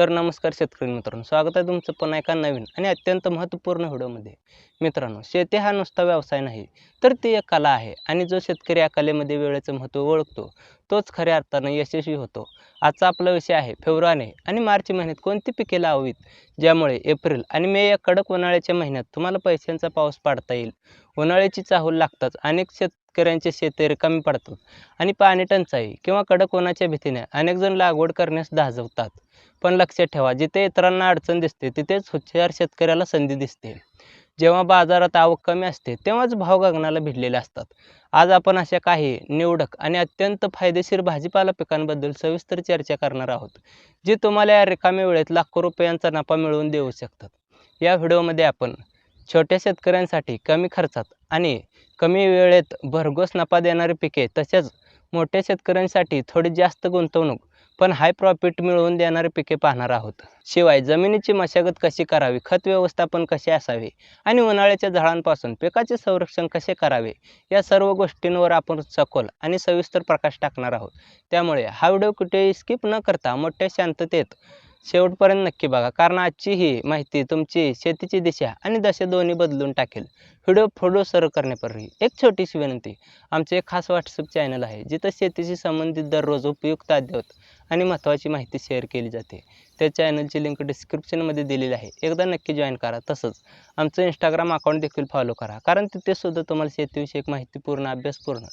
तर नमस्कार शेतकरी मित्रांनो स्वागत आहे तुमचं पण एका नवीन आणि अत्यंत महत्त्वपूर्ण व्हिडिओमध्ये. मित्रांनो शेती हा नुसता व्यवसाय नाही तर ती एक कला आहे आणि जो शेतकरी या कलेमध्ये वेळेचं महत्त्व ओळखतो तोच खऱ्या अर्थानं यशस्वी होतो. आजचा आपला विषय आहे फेब्रुवारी आणि मार्च महिन्यात कोणती पिके लावावीत ज्यामुळे एप्रिल आणि मे या कडक उन्हाळ्याच्या महिन्यात तुम्हाला पैशांचा पाऊस पाडता येईल. उन्हाळ्याची चाहूल लागताच अनेक शेतकऱ्यांचे शेत रिकामी पडतात आणि पाणी टंचाई किंवा कडक उन्हाच्या भीतीने अनेक जण लागवड करण्यास धाजवतात. पण लक्षात ठेवा जिथे इतरांना अडचण दिसते तिथेच हुशार शेतकऱ्याला संधी दिसते. जेव्हा बाजारात आवक कमी असते तेव्हाच भाव गगनाला भिडलेले असतात. आज आपण अशा काही निवडक आणि अत्यंत फायदेशीर भाजीपाला पिकांबद्दल सविस्तर चर्चा करणार आहोत जी तुम्हाला या रिकाम्या वेळेत लाखो रुपयांचा नफा मिळवून देऊ शकतात. या व्हिडिओमध्ये आपण छोट्या शेतकऱ्यांसाठी कमी खर्चात आणि कमी वेळेत भरघोस नफा देणारी पिके तसेच मोठ्या शेतकऱ्यांसाठी थोडी जास्त गुंतवणूक पण हाय प्रॉफिट मिळवून देणारी पिके पाहणार आहोत. शिवाय जमिनीची मशागत कशी करावी खत व्यवस्थापन कसे असावे आणि उन्हाळ्याच्या झाडांपासून पिकाचे संरक्षण कसे करावे या सर्व गोष्टींवर आपण सखोल आणि सविस्तर प्रकाश टाकणार आहोत. त्यामुळे हा व्हिडिओ कुठेही स्किप न करता मोठ्या शांततेत शेवटपर्यंत नक्की बघा. कारण आजची ही माहिती तुमची शेतीची दिशा आणि दशा दोन्ही बदलून टाकेल. व्हिडिओ फोटो सर करण्यापूर्वी एक छोटीशी विनंती. आमचे एक खास व्हॉट्सअप चॅनल आहे जिथं शेतीशी संबंधित दररोज उपयुक्त अद्ययावत आणि महत्त्वाची माहिती शेअर केली जाते. त्या चॅनलची लिंक डिस्क्रिप्शनमध्ये दिलेली आहे. एकदा नक्की जॉईन करा. तसंच आमचं इंस्टाग्राम अकाउंट देखील फॉलो करा. कारण तिथेसुद्धा तुम्हाला शेतीविषयक माहितीपूर्ण अभ्यासपूर्ण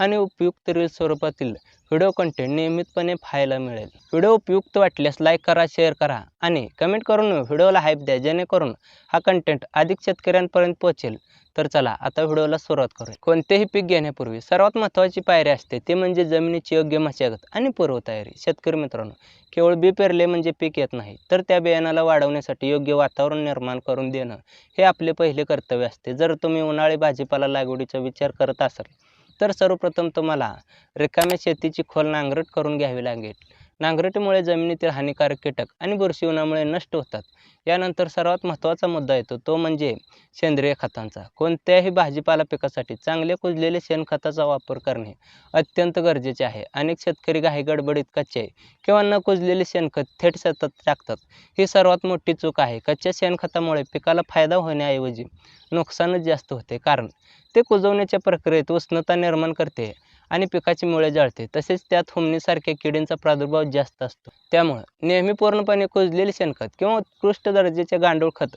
आणि उपयुक्त रील स्वरूपातील व्हिडिओ कंटेंट नियमितपणे पाहायला मिळेल. व्हिडिओ उपयुक्त वाटल्यास लाईक करा शेअर करा. आणि कमेंट करून व्हिडिओला हाईप द्या जेणेकरून हा कंटेंट अधिक शेतकऱ्यांपर्यंत पोहोचेल. तर चला आता व्हिडिओला सुरुवात करूया. कोणतेही पीक घेण्यापूर्वी सर्वात महत्त्वाची पायरी असते ते म्हणजे जमिनीची योग्य मशागत आणि पूर्वतयारी. शेतकरी मित्रांनो केवळ बी पेरले म्हणजे पीक येत नाही तर त्या बियाणाला वाढवण्यासाठी योग्य वातावरण निर्माण करून देणं हे आपले पहिले कर्तव्य असते. जर तुम्ही उन्हाळी भाजीपाला लागवडीचा विचार करत असाल तर सर्वप्रथम तुम्हाला रिकाम्या शेतीची खोल नांगरट करून घ्यावी लागेल. नांगरटीमुळे जमिनीतील हानिकारक कीटक आणि बुरशी उन्हामुळे नष्ट होतात. यानंतर सर्वात महत्त्वाचा मुद्दा येतो तो म्हणजे सेंद्रिय खतांचा. कोणत्याही भाजीपाला पिकासाठी चांगले कुजलेले शेणखताचा वापर करणे अत्यंत गरजेचे आहे. अनेक शेतकरी घाई गडबडीत कच्चे किंवा न कुजलेले शेणखत थेट शेतात टाकतात. ही सर्वात मोठी चूक आहे. कच्च्या शेणखतामुळे पिकाला फायदा होण्याऐवजी नुकसानच जास्त होते. कारण ते कुजवण्याच्या प्रक्रियेत उष्णता निर्माण करते. आणि पिकाची मुळे जळते. तसेच त्यात होमणीसारख्या किडींचा प्रादुर्भाव जास्त असतो. त्यामुळं नेहमी पूर्णपणे कुजलेले शेणखत किंवा उत्कृष्ट दर्जाचे गांडूळ खत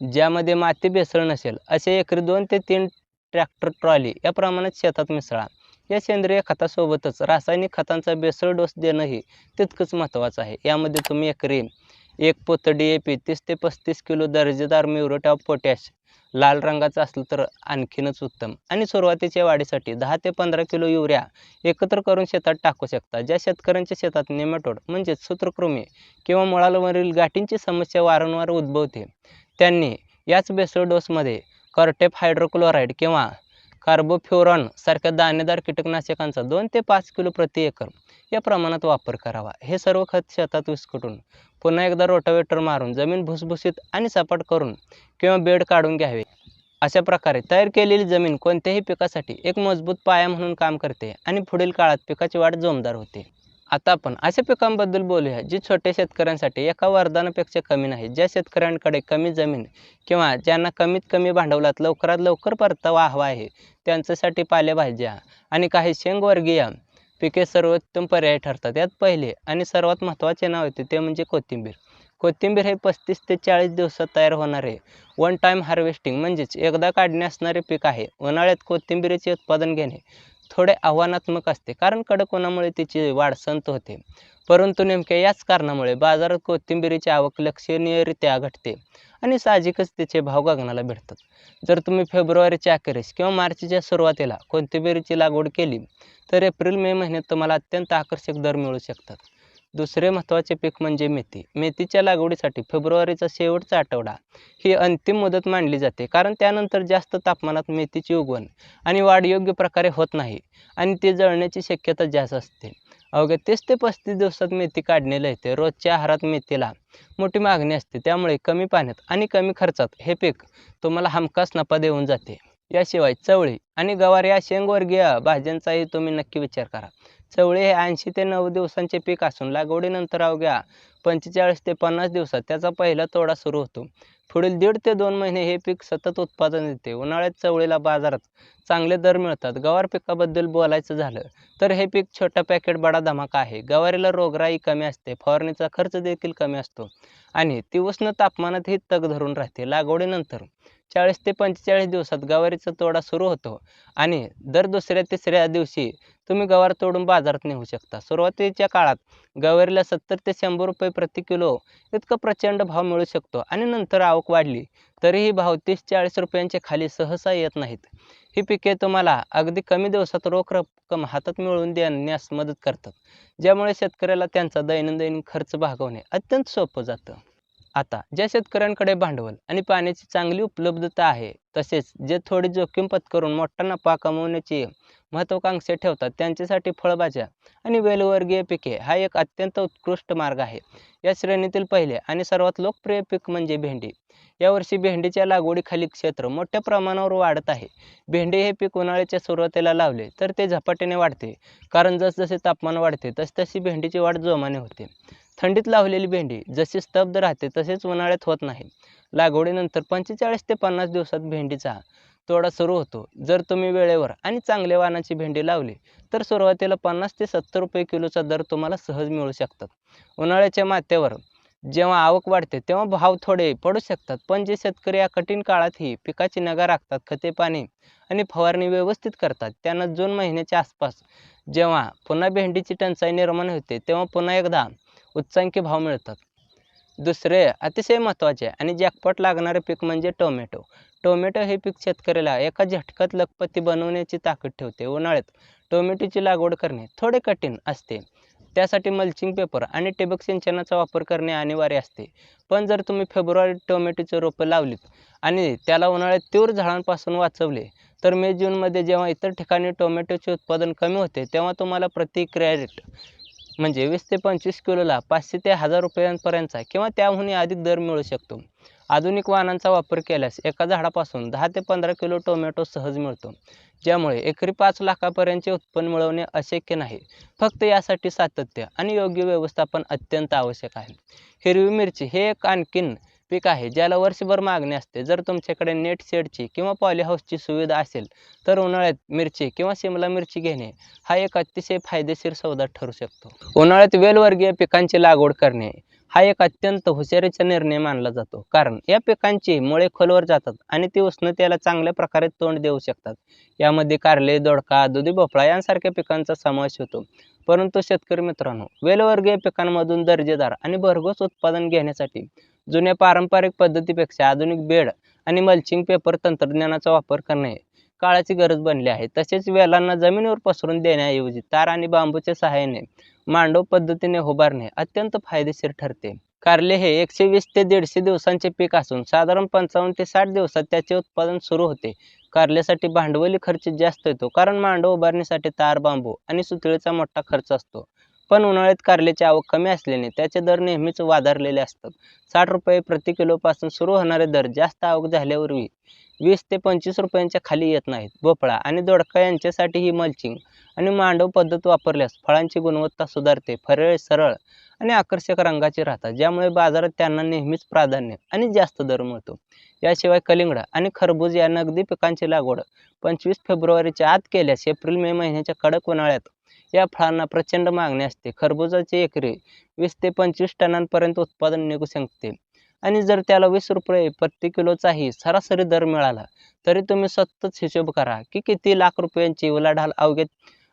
ज्यामध्ये माती बेसळ नसेल असे एकरी दोन ते तीन ट्रॅक्टर ट्रॉली या प्रमाणात शेतात मिसळा. या सेंद्रिय खतासोबतच रासायनिक खतांचा बेसळ डोस देणंही तितकंच महत्त्वाचं आहे. यामध्ये तुम्ही एकरी एक पोतं डी ए पी तीस ते पस्तीस किलो दर्जेदार म्युरेट ऑफ पोटॅश. लाल रंगाचं असलं तर आणखीनच उत्तम. आणि सुरुवातीच्या वाढीसाठी दहा ते पंधरा किलो युरिया एकत्र करून शेतात टाकू शकता. ज्या शेतकऱ्यांच्या शेतात नेमॅटोड म्हणजेच सूत्रकृमी किंवा मुळावरील गाठींची समस्या वारंवार उद्भवते त्यांनी याच बेसळ डोसमध्ये हायड्रोक्लोराईड किंवा कार्बोफ्युरॉन सारख्या दाणेदार कीटकनाशकांचा दोन ते पाच किलो प्रति एकर या प्रमाणात वापर करावा. हे सर्व खत शेतात विस्कटून पुन्हा एकदा रोटावेटर मारून जमीन भुसभुशीत आणि सपाट करून किंवा बेड काढून घ्यावे. अशा प्रकारे तयार केलेली जमीन कोणत्याही पिकासाठी एक मजबूत पाया म्हणून काम करते आणि पुढील काळात पिकाची वाढ जोमदार होते. आता आपण अशा पिकांबद्दल बोलूया जी छोट्या शेतकऱ्यांसाठी एका वरदानापेक्षा कमी नाही ज्या शेतकऱ्यांकडे कमी जमीन किंवा ज्यांना कमीत कमी भांडवलात लवकरात लवकर परतावा हवा आहे त्यांच्यासाठी पालेभाज्या आणि काही शेंगवर्गीय पिके सर्वोत्तम पर्याय ठरतात. यात पहिले आणि सर्वात महत्त्वाचे नाव येते ते म्हणजे कोथिंबीर. कोथिंबीर हे पस्तीस ते चाळीस दिवसात तयार होणारे वन टाईम हार्वेस्टिंग म्हणजेच एकदा काढणे असणारे पीक आहे. उन्हाळ्यात कोथिंबीरीचे उत्पादन घेणे थोडे आव्हानात्मक असते. कारण कडक उन्हामुळे तिची वाढ संत होते. परंतु नेमक्या याच कारणामुळे बाजारात कोथिंबिरीची आवक लक्षणीयरित्या घटते आणि साहजिकच तिचे भाव गगनाला भेटतात जर तुम्ही फेब्रुवारीच्या अखेरीस किंवा मार्चच्या सुरुवातीला कोथिंबिरीची लागवड केली तर एप्रिल मे महिन्यात तुम्हाला अत्यंत आकर्षक दर मिळू शकतात. दुसरे महत्त्वाचे पीक म्हणजे मेथी. मेथीच्या लागवडीसाठी फेब्रुवारीचा शेवटचा आठवडा ही अंतिम मुदत मानली जाते. कारण त्यानंतर जास्त तापमानात मेथीची उगवण आणि वाढ योग्य प्रकारे होत नाही आणि ती जळण्याची शक्यता जास्त असते. अवघ्या तीस ते पस्तीस दिवसात मेथी काढणीला येते. रोजच्या आहारात मेथीला मोठी मागणी असते. त्यामुळे कमी पाण्यात आणि कमी खर्चात हे पीक तुम्हाला हमखास नफा देऊन जाते. याशिवाय चवळी आणि गवार या शेंगवर्गीय भाज्यांचाही तुम्ही नक्की विचार करा. चवळी हे ऐंशी ते नऊ दिवसांचे पीक असून लागवडीनंतर अवघ्या पंचेचाळीस ते पन्नास दिवसात त्याचा पहिला तोडा सुरू होतो. पुढील दीड ते दोन महिने हे पीक सतत उत्पादन देते. उन्हाळ्यात चवळीला बाजारात चांगले दर मिळतात. गवार पिकाबद्दल बोलायचं झालं तर हे पीक छोटा पॅकेट बडा धमाका आहे. गवारीला रोगराई कमी असते. फवारणीचा खर्च देखील कमी असतो आणि ती उष्ण तापमानात ही तग धरून राहते. लागवडीनंतर चाळीस ते पंचेचाळीस दिवसात गवारीचा तोडा सुरू होतो. आणि दर दुसऱ्या तिसऱ्या दिवशी तुम्ही गवार तोडून बाजारात नेऊ शकता. सुरुवातीच्या काळात गवारीला सत्तर ते शंभर रुपये प्रति किलो इतका प्रचंड भाव मिळू शकतो आणि नंतर आवक वाढली तरीही भाव तीस चाळीस रुपयांच्या खाली सहसा येत नाहीत. ही पिके तुम्हाला अगदी कमी दिवसात रोख रक्कम हातात मिळवून देण्यास मदत करतात ज्यामुळे शेतकऱ्याला त्यांचा दैनंदिन खर्च भागवणे अत्यंत सोपं जातं. आता ज्या शेतकऱ्यांकडे भांडवल आणि पाण्याची चांगली उपलब्धता आहे तसेच जे थोडी जोखीम पत्करून मोठा नफा कमवण्याची महत्त्वाकांक्षा ठेवतात त्यांच्यासाठी फळभाज्या आणि वेलवर्गीय पिके हा एक अत्यंत उत्कृष्ट मार्ग आहे. या श्रेणीतील पहिले आणि सर्वात लोकप्रिय पीक म्हणजे भेंडी. यावर्षी भेंडीच्या लागवडीखाली क्षेत्र मोठ्या प्रमाणावर वाढत आहे. भेंडी हे पीक उन्हाळ्याच्या सुरुवातीला लावले तर ते झपाट्याने वाढते. कारण जसजसे तापमान वाढते तसतशी भेंडीची वाढ जोमाने होते. थंडीत लावलेली भेंडी जशी स्तब्ध राहते तसेच उन्हाळ्यात होत नाही. लागवडीनंतर पंचेचाळीस ते पन्नास दिवसात भेंडीचा तोडा सुरू होतो. जर तुम्ही वेळेवर आणि चांगल्या वाहनाची भेंडी लावली तर सुरुवातीला पन्नास ते सत्तर रुपये किलोचा दर तुम्हाला सहज मिळू शकतात. उन्हाळ्याच्या माथ्यावर जेव्हा आवक वाढते तेव्हा भाव थोडे पडू शकतात. पण जे शेतकरी या कठीण काळातही पिकाची नगा राखतात खते पाणी आणि फवारणी व्यवस्थित करतात त्यांना जून महिन्याच्या आसपास जेव्हा पुन्हा भेंडीची टंचाई निर्माण होते तेव्हा पुन्हा एकदा उच्चांकी भाव मिळतात. दुसरे अतिशय महत्त्वाचे आणि जॅकपॉट लागणारे पीक म्हणजे टोमॅटो टोमॅटो हे पीक शेतकऱ्याला एका झटक्यात लखपती बनवण्याची ताकद ठेवते. उन्हाळ्यात टोमॅटोची लागवड करणे थोडे कठीण असते. त्यासाठी मल्चिंग पेपर आणि ठिबक सिंचनाचा वापर करणे अनिवार्य असते. पण जर तुम्ही फेब्रुवारीत टोमॅटोचे रोपं लावलीत आणि त्याला उन्हाळ्यात तीव्र झाडांपासून वाचवले तर मे जूनमध्ये जेव्हा इतर ठिकाणी टोमॅटोचे उत्पादन कमी होते तेव्हा तुम्हाला प्रति क्रेडिट म्हणजे वीस ते पंचवीस किलोला पाचशे ते हजार रुपयांपर्यंतचा किंवा त्याहूनही अधिक दर मिळू शकतो. आधुनिक वाहनांचा वापर केल्यास एका झाडापासून दहा ते पंधरा किलो टोमॅटो सहज मिळतो. ज्यामुळे एकरी पाच लाखापर्यंतचे उत्पन्न मिळवणे अशक्य नाही. फक्त यासाठी सातत्य आणि योग्य व्यवस्थापन अत्यंत आवश्यक आहे. हिरवी मिरची हे एक आणखीन पीक आहे ज्याला वर्षभर मागणी असते. जर तुमच्याकडे नेट शेडची किंवा पॉलीहाऊसची सुविधा असेल तर उन्हाळ्यात मिरची किंवा शिमला मिरची घेणे हा एक अतिशय फायदेशीर सौदा ठरू शकतो. उन्हाळ्यात वेलवर्गीय पिकांची लागवड करणे हा एक अत्यंत हुशारीचा निर्णय मानला जातो. कारण या पिकांची मुळे खोलवर जातात आणि ती उष्णतेला चांगल्या प्रकारे तोंड देऊ शकतात. यामध्ये कारले दोडका दुधी भोपळा यांसारख्या पिकांचा समावेश होतो. परंतु शेतकरी मित्रांनो वेलवर्गीय पिकांमधून दर्जेदार आणि भरघोस उत्पादन घेण्यासाठी जुन्या पारंपरिक पद्धतीपेक्षा आधुनिक बेड आणि मल्चिंग पेपर तंत्रज्ञानाचा वापर करणे काळाची गरज बनली आहे. तसेच वेलांना जमिनीवर पसरून देण्याऐवजी तार आणि बांबूच्या सहाय्याने मांडव पद्धतीने उभारणे अत्यंत फायदेशीर ठरते. कारले हे एकशे वीस ते दीडशे दिवसांचे पीक असून साधारण पंचावन्न ते साठ दिवसात त्याचे उत्पादन सुरू होते. कारल्यासाठी भांडवली खर्च जास्त येतो कारण मांडव उभारण्यासाठी तार बांबू आणि सुतळीचा मोठा खर्च असतो. पण उन्हाळ्यात कारल्याची आवक कमी असल्याने त्याचे दर नेहमीच वाधारलेले असतात. साठ रुपये प्रति किलोपासून सुरू होणारे दर जास्त आवक झाल्यावरही वीस ते पंचवीस रुपयांच्या खाली येत नाहीत. भोपळा आणि दोडका यांच्यासाठी ही मल्चिंग आणि मांडव पद्धत वापरल्यास फळांची गुणवत्ता सुधारते फळे सरळ आणि आकर्षक रंगाचे राहतात ज्यामुळे बाजारात त्यांना नेहमीच प्राधान्य आणि जास्त दर मिळतो. याशिवाय कलिंगड आणि खरबूज या नगदी पिकांची लागवड पंचवीस फेब्रुवारीच्या आत केल्यास एप्रिल मे महिन्याच्या कडक उन्हाळ्यात या फळांना प्रचंड मागणी असते. खरबुजाचे एकरी वीस ते पंचवीस टनांपर्यंत उत्पादन निघू शकते. आणि जर त्याला वीस रुपये प्रति किलोचाही सरासरी दर मिळाला तरी तुम्ही सतत हिशोब करा की किती लाख रुपयांची उलाढाल अवघ्या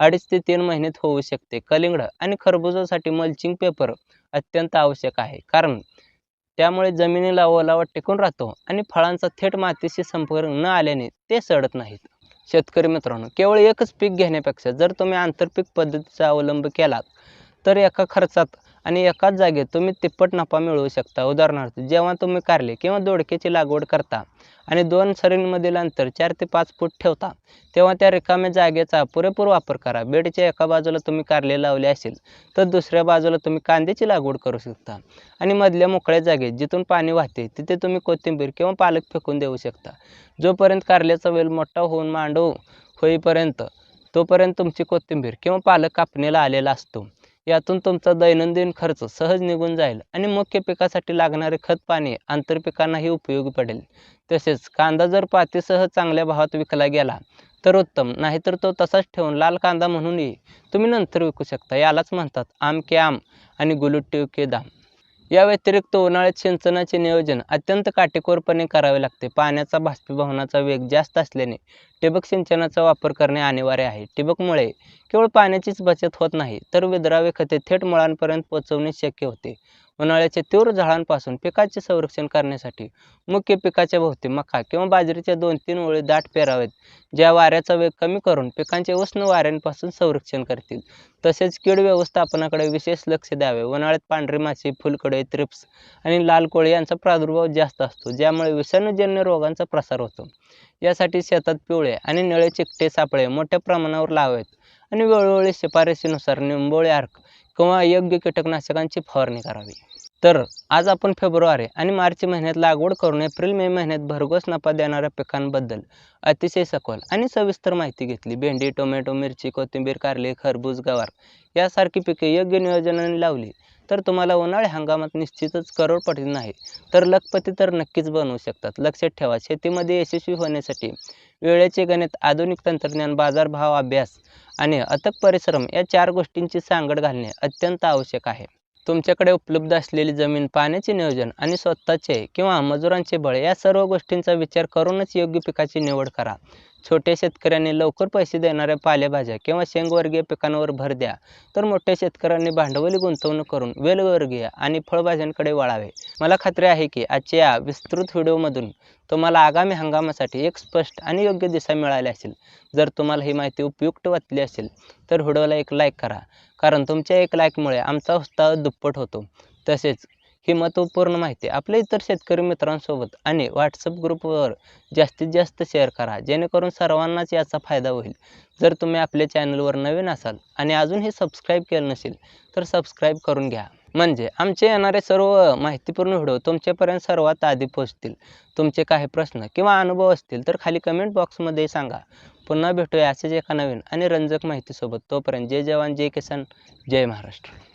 अडीच ते तीन महिन्यात होऊ शकते. कलिंगड आणि खरबुजासाठी मल्चिंग पेपर अत्यंत आवश्यक आहे. कारण त्यामुळे जमिनीला ओलावा टिकून राहतो आणि फळांचा थेट मातीशी संपर्क न आल्याने ते सडत नाहीत. शेतकरी मित्रांनो केवळ एकच पीक घेण्यापेक्षा जर तुम्ही आंतरपीक पद्धतीचा अवलंब केलात तर एका खर्चात आणि एकाच जागेत तुम्ही तिप्पट नफा मिळवू शकता. उदाहरणार्थ जेव्हा तुम्ही कारले किंवा दोडक्याची लागवड करता आणि दोन सरींमधील अंतर चार ते पाच फूट ठेवता तेव्हा त्या रिकाम्या जागेचा पुरेपूर वापर करा. बेडच्या एका बाजूला तुम्ही कारले लावले असेल तर दुसऱ्या बाजूला तुम्ही कांद्याची लागवड करू शकता. आणि मधल्या मोकळ्या जागेत जिथून पाणी वाहते तिथे तुम्ही कोथिंबीर किंवा पालक फेकून देऊ शकता. जोपर्यंत कारल्याचा वेल मोठा होऊन मांडव होईपर्यंत तोपर्यंत तुमची कोथिंबीर किंवा पालक कापणीला आलेला असतो. यातून तुमचा दैनंदिन खर्च सहज निघून जाईल आणि मुख्य पिकासाठी लागणारे खत पाणी आंतरपिकांनाही उपयोगी पडेल. तसेच कांदा जर पातीसह चांगल्या भावात विकला गेला तर उत्तम नाहीतर तो तसाच ठेवून लाल कांदा म्हणूनही तुम्ही नंतर विकू शकता. यालाच म्हणतात आम के आम आणि गुलुट्टी के दाम. या व्यतिरिक्त उन्हाळ्यात सिंचनाचे नियोजन अत्यंत काटेकोरपणे करावे लागते. पाण्याचा बाष्पीभवनाचा वेग जास्त असल्याने ठिबक सिंचनाचा वापर करणे अनिवार्य आहे. ठिबकमुळे केवळ पाण्याचीच बचत होत नाही तर विद्रावे खते थेट मुळांपर्यंत पोहोचवणे शक्य होते. उन्हाळ्याच्या तीव्र झाडांपासून पिकाचे संरक्षण करण्यासाठी मुख्य पिकाच्या भोवती मका किंवा बाजरीच्या दोन तीन ओळी दाट पेरावेत ज्या वाऱ्याचा वेग कमी करून पिकांचे उष्ण वाऱ्यांपासून संरक्षण करतील. तसेच कीड व्यवस्थापनाकडे विशेष लक्ष द्यावे. उन्हाळ्यात पांढरी माशी फुलकडे त्रिप्स आणि लाल कोळी यांचा प्रादुर्भाव जास्त असतो ज्यामुळे विषाणूजन्य रोगांचा प्रसार होतो. यासाठी शेतात पिवळे आणि निळे चिकटे सापळे मोठ्या प्रमाणावर लावावेत आणि वेळोवेळी शिफारशीनुसार निंबोळे अर्क किंवा योग्य कीटकनाशकांची फवारणी करावी. तर आज आपण फेब्रुवारी आणि मार्च महिन्यात लागवड करून एप्रिल मे महिन्यात भरघोस नफा देणाऱ्या पिकांबद्दल अतिशय सखोल आणि सविस्तर माहिती घेतली. भेंडी टोमॅटो मिरची कोथिंबीर कारले खरबूज गवार यासारखी पिके योग्य नियोजनाने लावली तर तुम्हाला उन्हाळी हंगामात निश्चितच करोडपटी नाही. तर लखपती तर नक्कीच बनवू शकतात. लक्षात ठेवा शेतीमध्ये यशस्वी होण्यासाठी वेळेचे गणित आधुनिक तंत्रज्ञान बाजारभाव अभ्यास आणि अथक परिश्रम या चार गोष्टींची सांगड घालणे अत्यंत आवश्यक आहे. तुमच्याकडे उपलब्ध असलेली जमीन पाण्याचे नियोजन आणि स्वतःचे किंवा मजुरांचे बळ या सर्व गोष्टींचा विचार करूनच योग्य पिकाची निवड करा. छोट्या शेतकऱ्यांनी लवकर पैसे देणाऱ्या पालेभाज्या किंवा शेंगवर्गीय पिकांवर भर द्या. तर मोठ्या शेतकऱ्यांनी भांडवली गुंतवणूक करून वेलवर्गीय आणि फळभाज्यांकडे वळावे. मला खात्री आहे की आजच्या या विस्तृत व्हिडिओमधून तुम्हाला आगामी हंगामासाठी एक स्पष्ट आणि योग्य दिशा मिळाली असेल. जर तुम्हाला ही माहिती उपयुक्त वाटली असेल तर व्हिडिओला एक लाईक करा. कारण तुमच्या एक लाईकमुळे आमचा उत्साह दुप्पट होतो. तसेच ही महत्त्वपूर्ण माहिती आपल्या इतर शेतकरी मित्रांसोबत आणि व्हॉट्सअप ग्रुपवर जास्तीत जास्त शेअर करा जेणेकरून सर्वांनाच याचा फायदा होईल. जर तुम्ही आपल्या चॅनलवर नवीन असाल आणि अजूनही सबस्क्राईब केलं नसेल तर सबस्क्राईब करून घ्या. म्हणजे आमचे येणारे सर्व माहितीपूर्ण व्हिडिओ तुमच्यापर्यंत सर्वात आधी पोहोचतील. तुमचे काही प्रश्न किंवा अनुभव असतील तर खाली कमेंट बॉक्समध्ये सांगा. पुन्हा भेटूया असेच एका नवीन आणि रंजक माहितीसोबत. तोपर्यंत जय जवान जय किसान जय महाराष्ट्र.